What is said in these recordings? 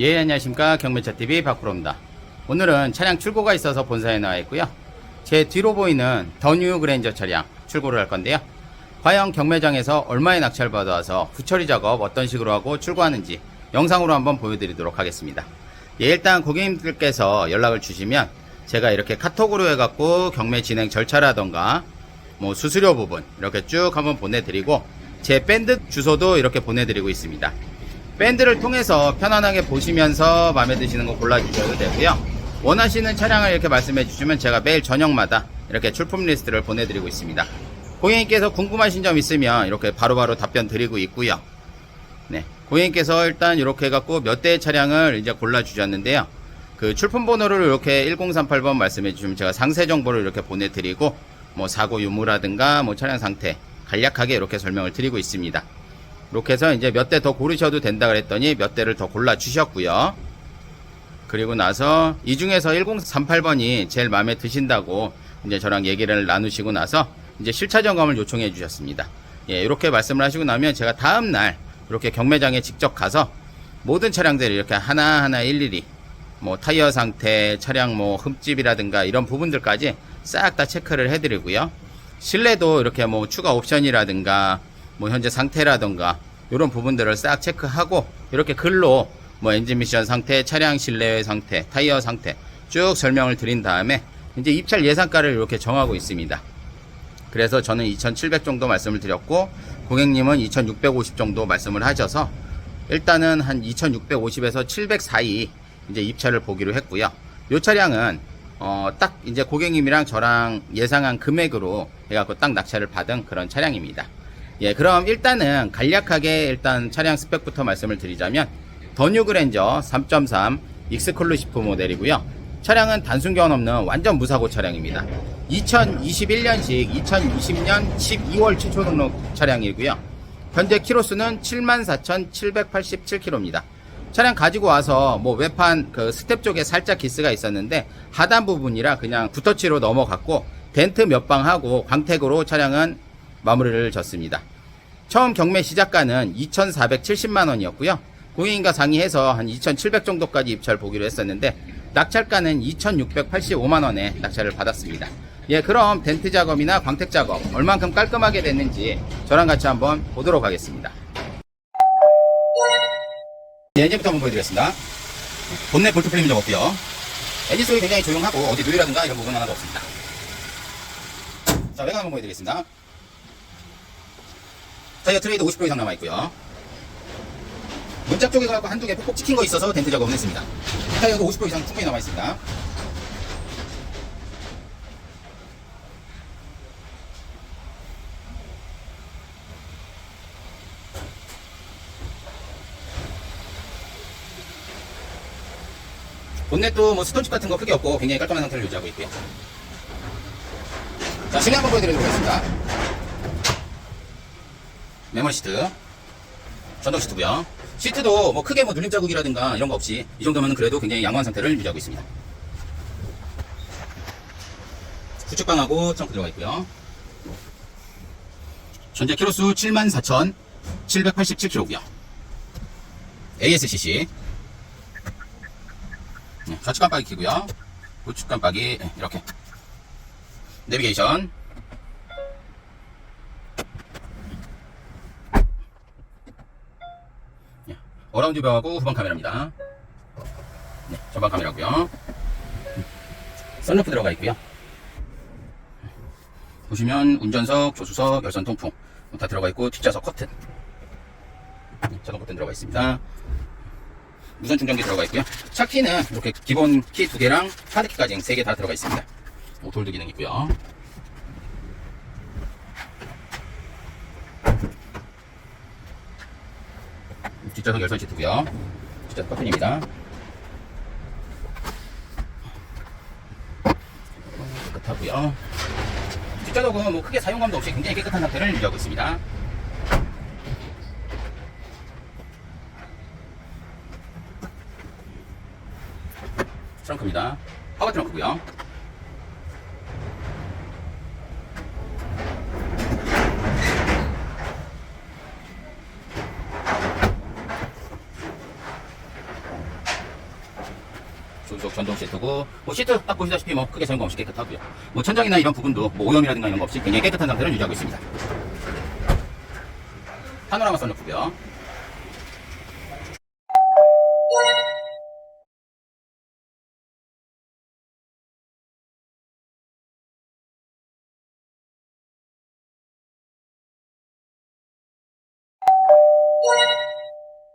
예 안녕하십니까. 경매차TV 박프로입니다. 오늘은 차량 출고가 있어서 본사에 나와 있고요. 제 뒤로 보이는 더뉴 그랜저 차량 출고를 할 건데요. 과연 경매장에서 얼마의 낙찰 받아와서 후처리 작업 어떤 식으로 하고 출고하는지 영상으로 한번 보여드리도록 하겠습니다. 예 일단 고객님들께서 연락을 주시면 제가 이렇게 카톡으로 해갖고 경매 진행 절차라던가 뭐 수수료 부분 이렇게 쭉 한번 보내드리고 제 밴드 주소도 이렇게 보내드리고 있습니다 밴드를 통해서 편안하게 보시면서 마음에 드시는 거 골라주셔도 되고요. 원하시는 차량을 이렇게 말씀해 주시면 제가 매일 저녁마다 이렇게 출품 리스트를 보내드리고 있습니다. 고객님께서 궁금하신 점 있으면 이렇게 바로 바로 답변 드리고 있고요. 네. 고객님께서 일단 이렇게 해갖고 몇 대의 차량을 이제 골라주셨는데요. 그 출품 번호를 이렇게 1038번 말씀해 주시면 제가 상세 정보를 이렇게 보내드리고 뭐 사고 유무라든가 뭐 차량 상태 간략하게 이렇게 설명을 드리고 있습니다. 이렇게 해서 이제 몇 대 더 고르셔도 된다 그랬더니 몇 대를 더 골라 주셨고요. 그리고 나서 이 중에서 1038번이 제일 마음에 드신다고 이제 저랑 얘기를 나누시고 나서 이제 실차 점검을 요청해 주셨습니다. 예, 이렇게 말씀을 하시고 나면 제가 다음 날 이렇게 경매장에 직접 가서 모든 차량들을 이렇게 하나하나 일일이 뭐 타이어 상태, 차량 뭐 흠집이라든가 이런 부분들까지 싹 다 체크를 해드리고요. 실내도 이렇게 뭐 추가 옵션이라든가 뭐 현재 상태라든가 이런 부분들을 싹 체크하고 이렇게 글로 뭐 엔진 미션 상태, 차량 실내 상태, 타이어 상태 쭉 설명을 드린 다음에 이제 입찰 예상가를 이렇게 정하고 있습니다. 그래서 저는 2,700 정도 말씀을 드렸고 고객님은 2,650 정도 말씀을 하셔서 일단은 한 2,650에서 700 사이 이제 입찰을 보기로 했고요. 이 차량은 어, 딱 이제 고객님이랑 저랑 예상한 금액으로 해갖고 딱 낙찰을 받은 그런 차량입니다. 예, 그럼 일단은 간략하게 일단 차량 스펙부터 말씀을 드리자면 더 뉴 그랜저 3.3 익스클루시프 모델이고요. 차량은 단순 교환 없는 완전 무사고 차량입니다. 2021년식 2020년 12월 최초 등록 차량이고요. 현재 키로수는 74,787km입니다. 차량 가지고 와서 뭐 외판 그 스텝 쪽에 살짝 기스가 있었는데 하단 부분이라 그냥 붓터치로 넘어갔고 덴트 몇 방 하고 광택으로 차량은 마무리를 졌습니다. 처음 경매 시작가는 2,470만 원이었고요. 고객님과 상의해서 한 2,700 정도까지 입찰 보기로 했었는데 낙찰가는 2,685만 원에 낙찰을 받았습니다. 예, 그럼 덴트 작업이나 광택 작업 얼만큼 깔끔하게 됐는지 저랑 같이 한번 보도록 하겠습니다. 네, 엔진부터 한번 보여드리겠습니다. 본넷 볼트 프레임 좀 없고요. 엔진 소리 굉장히 조용하고 어디 누유라든가 이런 부분 하나도 없습니다. 자, 외관 한번 보여드리겠습니다. 타이어 트레이드 50% 이상 남아있고요. 문짝 쪽에 가고 한두 개 푹푹 찍힌 거 있어서 덴트 작업을 했습니다. 타이어도 50% 이상 충분히 남아있습니다. 본넷도 뭐 스톤칩 같은 거 크게 없고 굉장히 깔끔한 상태를 유지하고 있고요. 자, 실내 한번 보여드리도록 하겠습니다. 메모리 시트. 전동 시트고요. 시트도 뭐 크게 뭐 눌림 자국이라든가 이런 거 없이 이 정도면 그래도 굉장히 양호한 상태를 유지하고 있습니다. 후측방하고 트렁크 들어가 있고요. 현재 키로수 74,787km고요. ASCC. 네, 좌측 깜빡이 키고요. 우측 깜빡이 네, 이렇게. 내비게이션. 어라운드 뷰하고 후방 카메라입니다. 네, 전방 카메라고요. 선루프 들어가 있고요. 보시면 운전석, 조수석, 열선 통풍 다 들어가 있고 뒷좌석 커튼, 네, 자동 커튼 들어가 있습니다. 무선 충전기 들어가 있고요. 차 키는 이렇게 기본 키 두 개랑 카드 키까지 세 개 다 들어가 있습니다. 오토홀드 기능 있고요. 뒷좌석 열선 시트고요. 뒷좌석 커튼입니다. 깨끗하고요. 뒷좌석은 뭐 크게 사용감도 없이 굉장히 깨끗한 상태를 유지하고 있습니다. 트렁크입니다. 파워 트렁크고요. 전동 시트고 뭐 시트 딱 보시다시피 뭐 크게 소용 없이 깨끗하고요. 뭐 천장이나 이런 부분도 뭐 오염이라든가 이런 거 없이 굉장히 깨끗한 상태를 유지하고 있습니다. 파노라마 선루프고요.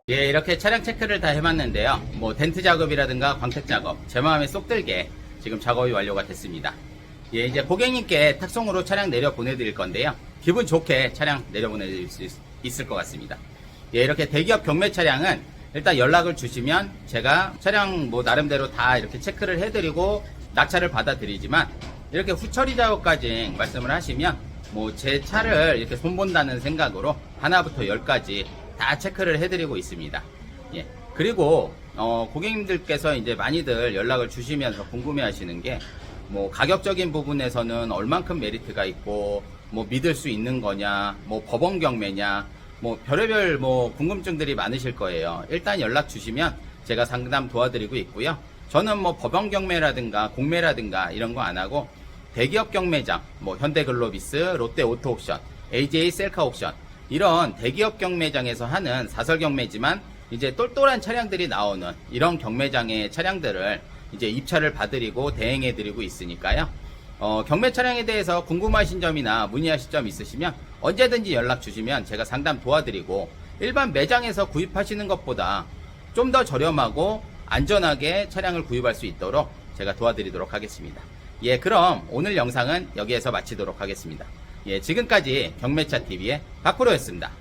예, 이렇게 차량 체크를 다 해봤는데요. 뭐 덴트 작업이라든가 광택 작업, 제 마음에 쏙 들게 지금 작업이 완료가 됐습니다. 예, 이제 고객님께 탁송으로 차량 내려 보내드릴 건데요. 기분 좋게 차량 내려 보내드릴 수 있- 있을 것 같습니다. 예, 이렇게 대기업 경매 차량은 일단 연락을 주시면 제가 차량 뭐 나름대로 다 이렇게 체크를 해드리고 낙찰을 받아드리지만 이렇게 후처리 작업까지 말씀을 하시면 뭐 제 차를 이렇게 손본다는 생각으로 하나부터 열까지 다 체크를 해드리고 있습니다. 예. 그리고 어, 고객님들께서 이제 많이들 연락을 주시면서 궁금해하시는 게 뭐 가격적인 부분에서는 얼만큼 메리트가 있고 뭐 믿을 수 있는 거냐, 뭐 법원 경매냐, 뭐 별의별 뭐 궁금증들이 많으실 거예요. 일단 연락 주시면 제가 상담 도와드리고 있고요. 저는 뭐 법원 경매라든가 공매라든가 이런 거 안 하고 대기업 경매장, 뭐 현대글로비스, 롯데 오토옥션, AJ 셀카 옥션 이런 대기업 경매장에서 하는 사설 경매지만 이제 똘똘한 차량들이 나오는 이런 경매장의 차량들을 이제 입찰을 봐드리고 대행해 드리고 있으니까요. 어, 경매 차량에 대해서 궁금하신 점이나 문의하실 점 있으시면 언제든지 연락 주시면 제가 상담 도와드리고 일반 매장에서 구입하시는 것보다 좀 더 저렴하고 안전하게 차량을 구입할 수 있도록 제가 도와드리도록 하겠습니다. 예, 그럼 오늘 영상은 여기에서 마치도록 하겠습니다. 예, 지금까지 경매차 TV의 박프로였습니다.